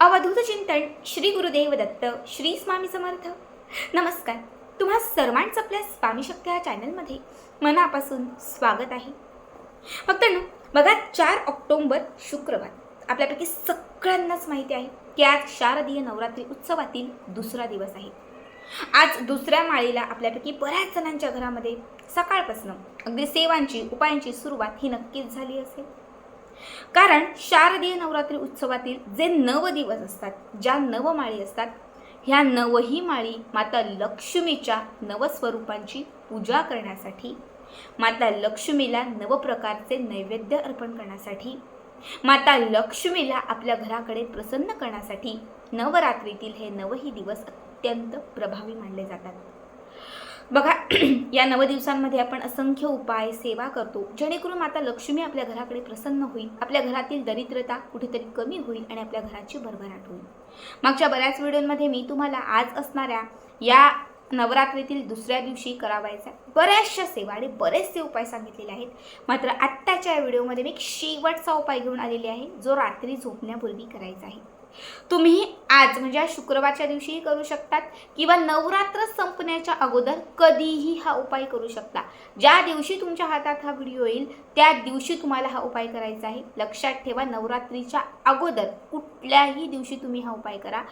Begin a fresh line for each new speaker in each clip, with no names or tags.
अवधूत चिंतन श्री गुरुदेव दत्त श्री स्वामी समर्थ. नमस्कार. तुम्हा सर्वांचं आपल्या स्वामी शक्ती या चॅनलमध्ये मनापासून स्वागत आहे. फक्त ना बघा चार ऑक्टोंबर शुक्रवार. आपल्यापैकी सगळ्यांनाच माहिती आहे की आज शारदीय नवरात्री उत्सवातील दुसरा दिवस आहे. आज दुसऱ्या माळीला आपल्यापैकी बऱ्याच जणांच्या घरामध्ये सकाळपासून अगदी सेवांची उपायांची सुरुवात ही नक्कीच झाली असेल. कारण शारदीय नवरात्री उत्सवातील जे नव दिवस असतात ज्या नवमाळी असतात ह्या नवही माळी माता लक्ष्मीच्या नवस्वरूपांची पूजा करण्यासाठी माता लक्ष्मीला नव प्रकारचे नैवेद्य अर्पण करण्यासाठी माता लक्ष्मीला आपल्या घराकडे प्रसन्न करण्यासाठी नवरात्रीतील हे नवही दिवस अत्यंत प्रभावी मानले जातात. बघा या नव दिवसांमध्ये आपण असंख्य उपाय सेवा करतो जेणेकरून माता लक्ष्मी आपल्या घराकडे प्रसन्न होईल आपल्या घरातील दरिद्रता कुठेतरी कमी होईल आणि आपल्या घराची भरभराट होईल. मागच्या बऱ्याच व्हिडिओमध्ये मी तुम्हाला आज असणाऱ्या या नवरात्रीतील दुसऱ्या दिवशी करावायचा बऱ्याचशा सेवा आणि बरेचसे उपाय सांगितलेले आहेत. मात्र आत्ताच्या या व्हिडिओमध्ये मी एक शेवटचा उपाय घेऊन आलेले आहे जो रात्री झोपण्यापूर्वी करायचा आहे. तुम्ही आज म्हणजे आज शुक्रवारच्या दिवशीही करू शकतात किंवा नवरात्र संपण्याच्या अगोदर कधीही हा उपाय करू शकता. ज्या दिवशी तुमच्या हातात हा व्हिडिओ येईल त्या दिवशी तुम्हाला हा उपाय करायचा आहे. लक्षात ठेवा नवरात्रीच्या अगोदर कुठल्याही दिवशी तुम्ही हा उपाय करा.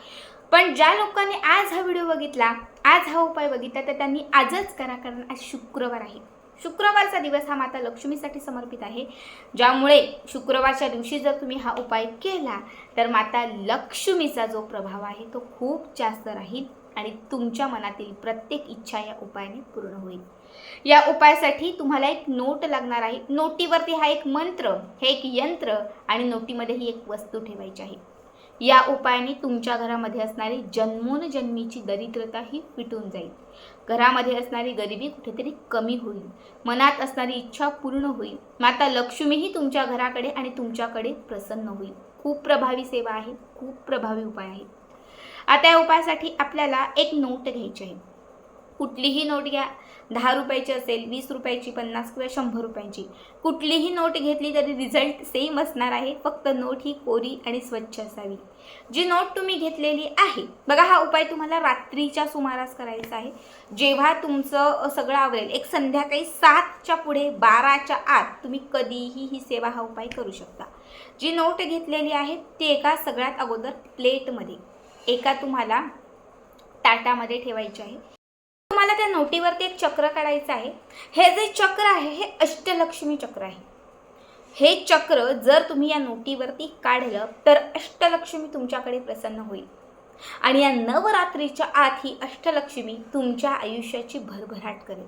पण ज्या लोकांनी आज हा व्हिडिओ बघितला आज हा उपाय बघितला तर त्यांनी आजच करा कारण आज शुक्रवार आहे. शुक्रवारचा दिवस हा माता लक्ष्मीसाठी समर्पित आहे. ज्यामुळे शुक्रवारच्या दिवशी जर तुम्ही हा उपाय केला तर माता लक्ष्मीचा जो प्रभाव आहे तो खूप जास्त राहील आणि तुमच्या मनातील प्रत्येक इच्छा या उपायाने पूर्ण होईल. या उपायासाठी तुम्हाला एक नोट लागणार आहे. नोटीवरती हा एक मंत्र हे एक यंत्र आणि नोटीमध्ये ही एक वस्तू ठेवायची आहे. या उपायाने तुमच्या घरामध्ये असणारी जन्मोनजन्मीची दरिद्रता ही फिटून जाईल. घरामध्ये असणारी गरिबी कुठेतरी कमी होईल. मनात असणारी इच्छा पूर्ण होईल. माता लक्ष्मीही तुमच्या घराकडे आणि तुमच्याकडे प्रसन्न होईल. खूप प्रभावी सेवा आहे. खूप प्रभावी उपाय आहे आता या उपायासाठी आपल्याला एक नोट घ्यायची आहे कुठलीही नोट घ्या. दहा रुपयाची असेल वीस रुपयाची पन्नास किंवा शंभर रुपयांची. कुठलीही नोट घेतली तरी रिझल्ट सेम असणार आहे. फक्त नोट ही कोरी आणि स्वच्छ असावी. जी नोट तुम्ही घेतलेली आहे बघा हा उपाय तुम्हाला रात्रीच्या सुमारास करायचा आहे. जेव्हा तुमचं सगळं आवरेल एक संध्याकाळी सातच्या पुढे बाराच्या आत तुम्ही कधीही ही सेवा हा उपाय करू शकता. जी नोट घेतलेली आहे ती एका सगळ्यात अगोदर प्लेटमध्ये एका तुम्हाला ताटामध्ये ठेवायची आहे. तुम्हाला त्या नोटीवरती एक चक्र काढायचं आहे. हे जे चक्र आहे हे अष्टलक्ष्मी चक्र आहे. हे चक्र जर तुम्ही या नोटीवरती काढलं तर अष्टलक्ष्मी तुमच्याकडे प्रसन्न होईल. आणि या नवरात्रीच्या आत ही अष्टलक्ष्मी तुमच्या आयुष्याची भरभराट करेल.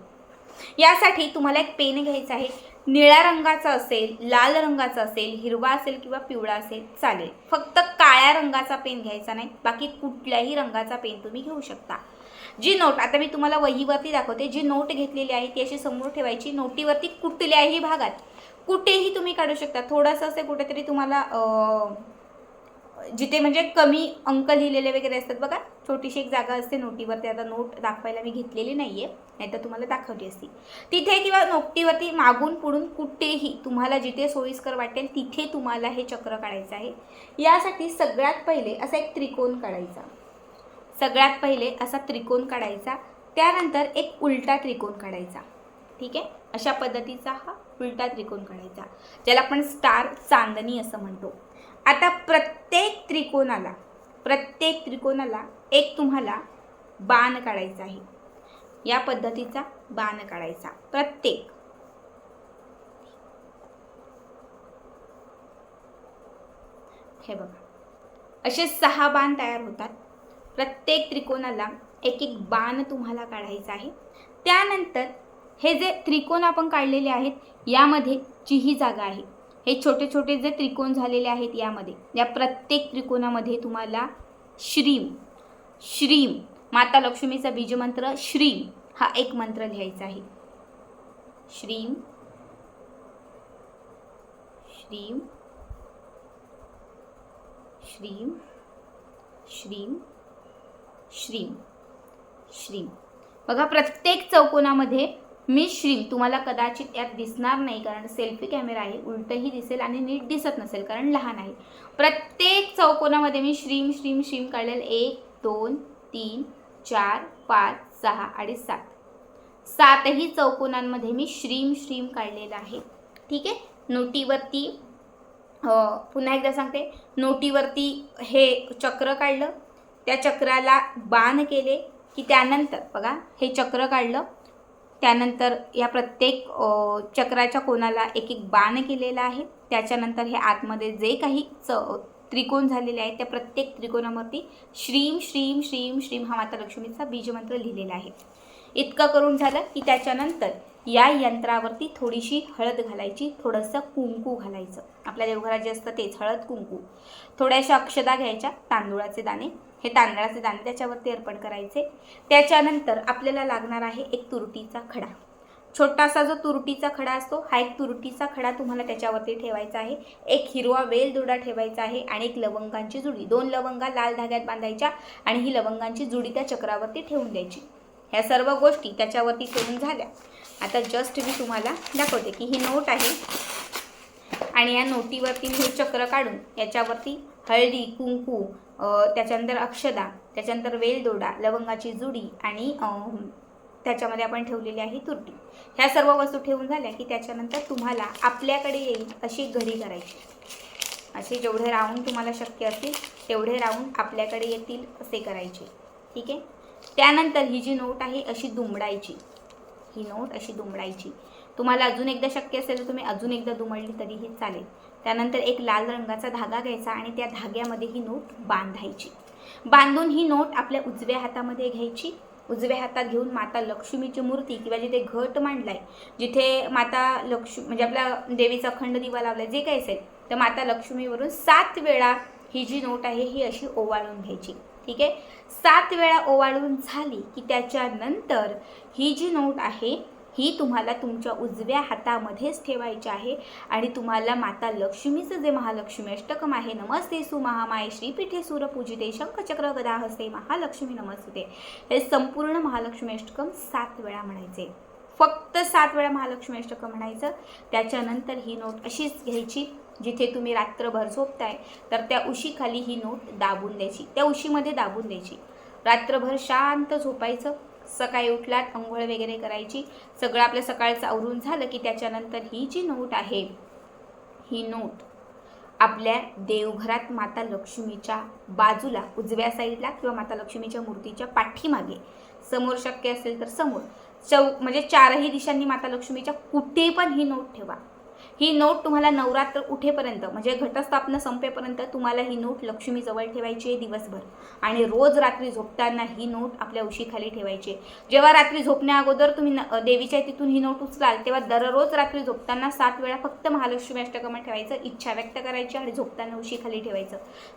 यासाठी तुम्हाला एक पेन घ्यायचा आहे. निळ्या रंगाचा असेल लाल रंगाचा असेल हिरवा असेल किंवा पिवळा असेल चालेल. फक्त काळ्या रंगाचा पेन घ्यायचा नाही. बाकी कुठल्याही रंगाचा पेन तुम्ही घेऊ शकता. जी नोट आता मी तुम्हाला वहीवरती दाखवते जी नोट घेतलेली आहे ती अशी समोर ठेवायची. नोटीवरती कुठल्याही भागात कुठेही तुम्ही काढू शकता. थोडंसं असे कुठेतरी तुम्हाला जिथे म्हणजे कमी अंक लिहिलेले वगैरे असतात बघा छोटीशी एक जागा असते नोटीवरती. आता नोट दाखवायला मी घेतलेली नाही आहे नाहीतर तुम्हाला दाखवली असती. तिथे किंवा नोटीवरती मागून पुढून कुठेही तुम्हाला जिथे सोयीस्कर वाटेल तिथे तुम्हाला हे चक्र काढायचं आहे. यासाठी सगळ्यात पहिले असा एक त्रिकोण काढायचा. सगळ्यात पहिले असा त्रिकोण काढायचा त्यानंतर एक उलटा त्रिकोण काढायचा. ठीक आहे? अशा पद्धतीचा हा उलटा त्रिकोण काढायचा ज्याला आपण स्टार चांदणी असं म्हणतो. आता प्रत्येक त्रिकोणाला प्रत्येक त्रिकोणाला एक तुम्हाला बाण काढायचा आहे. या पद्धतीचा बाण काढायचा. प्रत्येक. हे बघा. असे सहा बाण तयार होतात. प्रत्येक त्रिकोणाला एक एक बाण तुम्हाला काढायचा आहे. त्यानंतर हे जे त्रिकोण आपण काढलेले आहेत यामध्ये जी ही जागा आहे. हे छोटे छोटे जे त्रिकोण झालेले आहेत यामध्ये या प्रत्येक त्रिकोणामध्ये तुम्हाला श्रीम श्रीम माता लक्ष्मीचा बीजमंत्र श्रीम हा एक मंत्र लिहायचा आहे. श्रीम श्रीम श्रीम श्रीम श्रीम. श्रीम. बघा प्रत्येक चौकोनामध्ये मी श्रीम. तुम्हाला कदाचित यात दिसणार नाही कारण सेल्फी कॅमेरा आहे उलटही दिसेल आणि नीट दिसत नसेल कारण लहान आहे. प्रत्येक चौकोनामध्ये मी श्रीम श्रीम श्रीम काढलेलं एक दोन तीन चार पाच सहा आणि सात. सातही चौकोनांमध्ये मी श्रीम श्रीम काढलेलं आहे. ठीक आहे? नोटीवरती पुन्हा एकदा सांगते. नोटीवरती हे चक्र काढलं. त्या चक्राला बाण केले की त्यानंतर बघा हे चक्र काढलं. त्यानंतर या प्रत्येक चक्राच्या कोणाला एक एक बाण केलेला आहे. त्याच्यानंतर हे आतमध्ये जे काही च त्रिकोण झालेले आहेत त्या प्रत्येक त्रिकोणावरती श्रीम श्रीम श्रीम श्रीम हा माता लक्ष्मीचा बीजमंत्र लिहिलेला आहे. इतकं करून झालं की त्याच्यानंतर या यंत्रावरती थोडीशी हळद घालायची थोडंसं कुंकू घालायचं. आपल्या देवघरात जे असतं तेच हळद कुंकू. थोड्याशा अक्षदा घ्यायच्या तांदूळाचे दाणे हे तांदळाचे दाणे त्याच्यावरती अर्पण करायचे. त्याच्यानंतर आपल्याला लागणार आहे एक तुरटीचा खडा. छोटासा जो तुरटीचा खडा असतो हा एक तुरटीचा खडा तुम्हाला त्याच्यावरती ठेवायचा आहे. एक हिरवा वेलदोडा ठेवायचा आहे आणि एक लवंगांची जुडी. दोन लवंगा लाल धाग्यात बांधायच्या आणि ही लवंगांची जुडी त्या चक्रावरती ठेवून द्यायची. ह्या सर्व गोष्टी त्याच्यावरती ठेवून झाल्या. आता जस्ट मी तुम्हाला दाखवते की ही नोट आहे. आणि या नोटीवरती मी हे चक्र काढून याच्यावरती हळदी कुंकू त्याच्यानंतर अक्षदा त्याच्यानंतर वेलदोडा लवंगाची जुडी आणि त्याच्यामध्ये आपण ठेवलेली आहे तुरटी. ह्या सर्व वस्तू ठेवून झाल्या की त्याच्यानंतर तुम्हाला आपल्याकडे येईल अशी घरी करायची. असे जेवढे राऊंड तुम्हाला शक्य असतील तेवढे राऊंड आपल्याकडे येतील असे करायचे. ठीक आहे? त्यानंतर ही जी नोट आहे अशी दुमडायची. ही नोट अशी दुमडायची. तुम्हाला अजून एकदा शक्य असेल तर तुम्ही अजून एकदा दुमडली तरीही चालेल. त्यानंतर एक लाल रंगाचा धागा घ्यायचा आणि त्या धाग्यामध्ये ही नोट बांधायची. बांधून ही नोट आपल्या उजव्या हातामध्ये घ्यायची. उजव्या हातात घेऊन माता लक्ष्मीची मूर्ती किंवा जिथे घट मांडलाय जिथे माता लक्ष्मी म्हणजे आपल्या देवीचा अखंड दिवा लावलाय जे काही असेल तर माता लक्ष्मीवरून सात वेळा ही जी नोट आहे ही अशी ओवाळून घ्यायची. ठीक आहे? सात वेळा ओवाळून झाली की त्याच्यानंतर ही जी नोट आहे ही तुम्हाला तुमच्या उजव्या हातामध्येच ठेवायची आहे. आणि तुम्हाला माता लक्ष्मीचं जे महालक्ष्मी अष्टकम आहे नमस्ते सु महामाये श्रीपीठे सूरपूजिते शंखचक्र गदाहस्ते महालक्ष्मी नमस्ते. हे संपूर्ण महालक्ष्मी अष्टकम सात वेळा म्हणायचे. फक्त सात वेळा महालक्ष्मी अष्टकम म्हणायचं. त्याच्यानंतर ही नोट अशीच घ्यायची जिथे तुम्ही रात्रभर झोपताय तर त्या उशीखाली ही नोट दाबून द्यायची. त्या उशीमध्ये दाबून द्यायची. रात्रभर शांत झोपायचं. सकाळी उठलात अंघोळ वगैरे करायची. सगळं आपलं सकाळचं आवरून झालं की त्याच्यानंतर ही जी नोट आहे ही नोट आपल्या देवघरात माता लक्ष्मीच्या बाजूला उजव्या साईडला किंवा माता लक्ष्मीच्या मूर्तीच्या पाठीमागे. समोर शक्य असेल तर समोर. चौ म्हणजे चारही दिशांनी माता लक्ष्मीच्या कुठे पण ही नोट ठेवा. ही नोट तुम्हाला नवरात्र उठेपर्यंत म्हणजे घटस्थापना संपेपर्यंत तुम्हाला ही नोट लक्ष्मीजवळ ठेवायची आहे दिवसभर. आणि रोज रात्री झोपताना ही नोट आपल्या उशीखाली ठेवायची आहे. जेव्हा रात्री झोपण्या अगोदर तुम्ही न- देवीच्या तिथून ही नोट उचलाल तेव्हा दररोज रात्री झोपताना सात वेळा फक्त महालक्ष्मी अष्टकमा ठेवायचं इच्छा व्यक्त करायची आणि झोपताना उशीखाली ठेवायचं.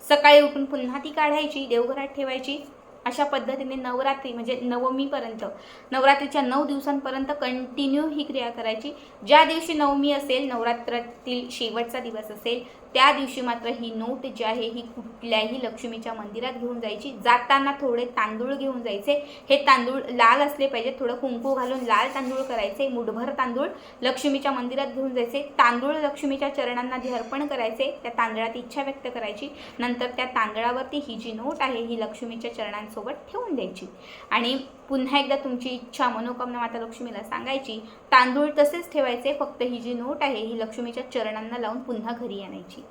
सकाळी उठून पुन्हा ती काढायची देवघरात ठेवायची. अशा पद्धतीने नवरात्री म्हणजे नवमीपर्यंत नवरात्रीच्या नऊ दिवसांपर्यंत कंटिन्यू ही क्रिया करायची. ज्या दिवशी नवमी असेल नवरात्रातील शेवटचा दिवस असेल त्या दिवशी मात्र ही नोट जी आहे ही कुठल्याही लक्ष्मीच्या मंदिरात घेऊन जायची. जाताना थोडे तांदूळ घेऊन जायचे. हे तांदूळ लाल असले पाहिजे थोडं कुंकू घालून लाल तांदूळ करायचे. मुठभर तांदूळ लक्ष्मीच्या मंदिरात घेऊन जायचे. तांदूळ लक्ष्मीच्या चरणांना आधी अर्पण करायचे त्या तांदळात इच्छा व्यक्त करायची. नंतर त्या तांदळावरती ही जी नोट आहे ही लक्ष्मीच्या चरणांसोबत ठेवून द्यायची. आणि पुन्हा एकदा तुमची इच्छा मनोकामना माता लक्ष्मीला सांगायची तांदूळ तसेच ठेवायचे फक्त ही जी नोट आहे ही लक्ष्मीच्या चरणांना लावून पुन्हा घरी आणायची.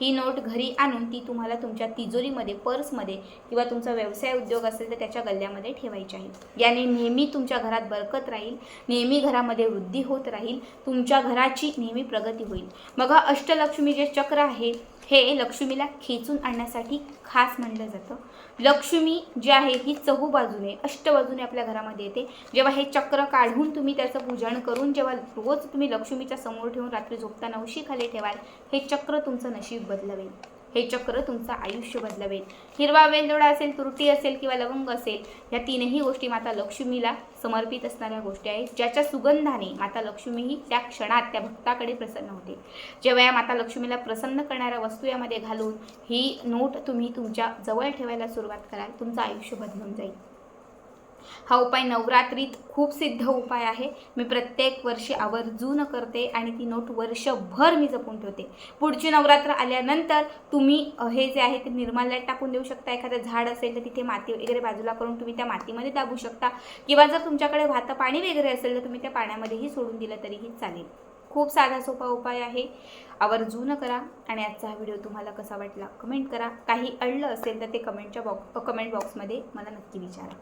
ही नोट घरी आणून ती तुम्हाला तुमच्या तिजोरीमध्ये पर्समध्ये किंवा तुमचा व्यवसाय उद्योग असेल तर त्याच्या गल्ल्यामध्ये ठेवायची आहे. याने नेहमी तुमच्या घरात बरकत राहील नेहमी घरामध्ये वृद्धी होत राहील तुमच्या घराची नेहमी प्रगती होईल. बघा अष्टलक्ष्मी जे चक्र आहे हे लक्ष्मीला खेचून आणण्यासाठी खास म्हणलं जातं. लक्ष्मी जी आहे ही चहू बाजूने अष्टबाजूने आपल्या घरामध्ये येते. जेव्हा हे चक्र काढून तुम्ही त्याचं पूजन करून जेव्हा रोज तुम्ही लक्ष्मीच्या समोर ठेवून रात्री झोपताना उशीखाली ठेवाल हे चक्र तुमचं नशीब बदलवेल. हे चक्र तुमचं आयुष्य बदलवेल. हिरवा वेलदोडा असेल तुरटी असेल किंवा लवंग असेल या तीनही गोष्टी माता लक्ष्मीला समर्पित असणाऱ्या गोष्टी आहेत. ज्याच्या सुगंधाने माता लक्ष्मी ही त्या क्षणात त्या भक्ताकडे प्रसन्न होते. जेव्हा या माता लक्ष्मीला प्रसन्न करणाऱ्या वस्तू यामध्ये घालून ही नोट तुम्ही तुमच्या जवळ ठेवायला सुरुवात कराल. तुमचं आयुष्य बदलून जाईल. हा उपाय नवरात्रीत खूप सिद्ध उपाय आहे. मी प्रत्येक वर्षी आवर्जून करते आणि ती नोट वर्षभर मी जपून ठेवते. पुढची नवरात्र आल्यानंतर तुम्ही हे जे आहे ते निर्माल्यात टाकून देऊ शकता. एखादं झाड असेल तर तिथे माती वगैरे बाजूला करून तुम्ही त्या मातीमध्ये दाबू शकता. किंवा जर तुमच्याकडे वाहतं पाणी वगैरे असेल तर तुम्ही त्या पाण्यामध्येही सोडून दिलं तरीही चालेल. खूप साधा सोपा उपाय आहे. आवर्जून करा आणि आजचा हा व्हिडिओ तुम्हाला कसा वाटला कमेंट करा. काही अडलं असेल तर ते कमेंटच्या बॉक्स कमेंट बॉक्समध्ये मला नक्की विचारा.